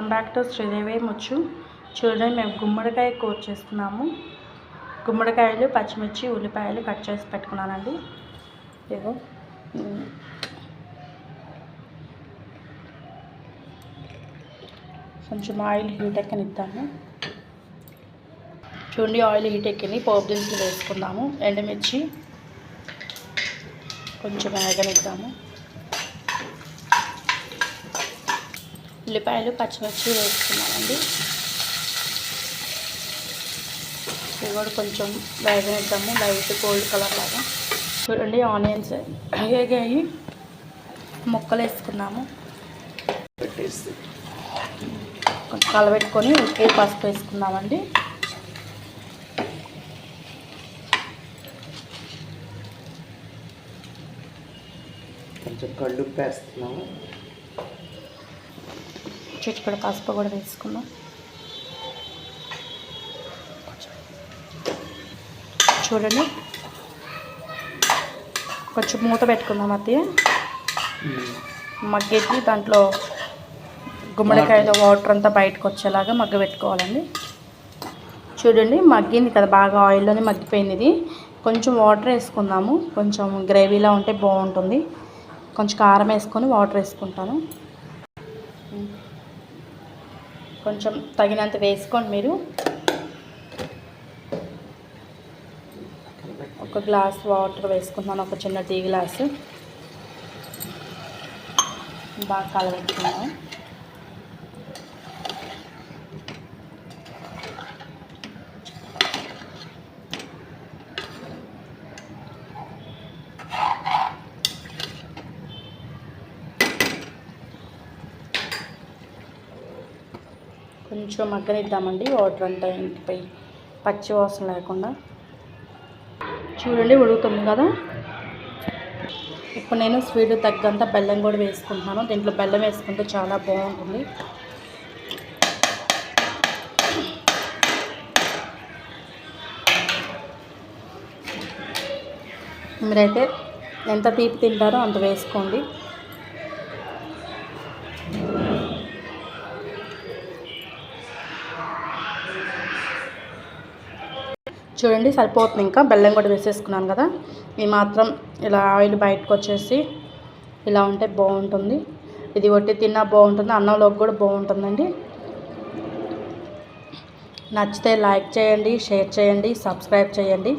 Welcome back to Sridevi Muchhu. చూడండి మేము గుమ్మడికాయ కూర చేస్తున్నాము. గుమ్మడికాయలు పచ్చిమిర్చి ఉల్లిపాయలు కట్ చేసి పెట్టుకున్నానండి. ఇగో కొంచెం ఆయిల్ హీట్ ఎక్కనిద్దాము. చూడండి ఆయిల్ హీట్ ఎక్కింది. పోపు దినుసులు వేసుకుందాము. ఎండుమిర్చి కొంచెం వేగనిద్దాము. ఉల్లిపాయలు పచ్చిమిర్చి వేసుకున్నామండి. ఇవి కూడా కొంచెం వేగనిద్దాము లైట్ గోల్డ్ కలర్ లాగా. చూడండి ఆనియన్స్ వేగాయి. ముక్కలు వేసుకున్నాము. పెట్టేసి. కలబెట్టుకొని ఉప్పు పసుపు వేసుకుందామండి కొంచెం కళ్ళు వేస్తున్నాము చిటికెడు పసుపు కూడా వేసుకుందాం. చూడండి. కొంచెం మూత పెట్టుకుందాం అది మగ్గేసి దాంట్లో గుమ్మడికాయలో వాటర్ అంతా బయటకు వచ్చేలాగా మగ్గ పెట్టుకోవాలండి. చూడండి మగ్గింది కదా బాగా ఆయిల్లోనే మగ్గిపోయింది ఇది. కొంచెం వాటర్ వేసుకుందాము. కొంచెం గ్రేవీలా ఉంటే బాగుంటుంది. కొంచెం కారం వేసుకొని వాటర్ వేసుకుంటాను. కొంచెం తగినంత వేసుకోండి మీరు. ఒక గ్లాస్ వాటర్ వేసుకుంటున్నాను ఒక చిన్న టీ గ్లాసు. బాగా కలబెట్టుకున్నాను కొంచెం మగ్గనిద్దామండి. వాటర్ అంతా ఇంటిపై పచ్చి వాసన లేకుండా. చూడండి ఉడుకుతుంది కదా. ఇప్పుడు నేను స్వీట్ తగ్గంత బెల్లం కూడా వేసుకుంటున్నాను. దీంట్లో బెల్లం వేసుకుంటే చాలా బాగుంటుంది. మీరైతే ఎంత తీపి తింటారో అంత వేసుకోండి. చూడండి సరిపోతుంది ఇంకా. బెల్లం కూడా వేసేసుకున్నాను కదా. ఈ మాత్రం ఇలా ఆయిల్ బయటకు వచ్చేసి ఇలా ఉంటే బాగుంటుంది. ఇది ఒట్టి తిన్నా బాగుంటుంది అన్నంలోకి కూడా బాగుంటుందండి. నచ్చితే లైక్ చేయండి షేర్ చేయండి సబ్స్క్రైబ్ చేయండి.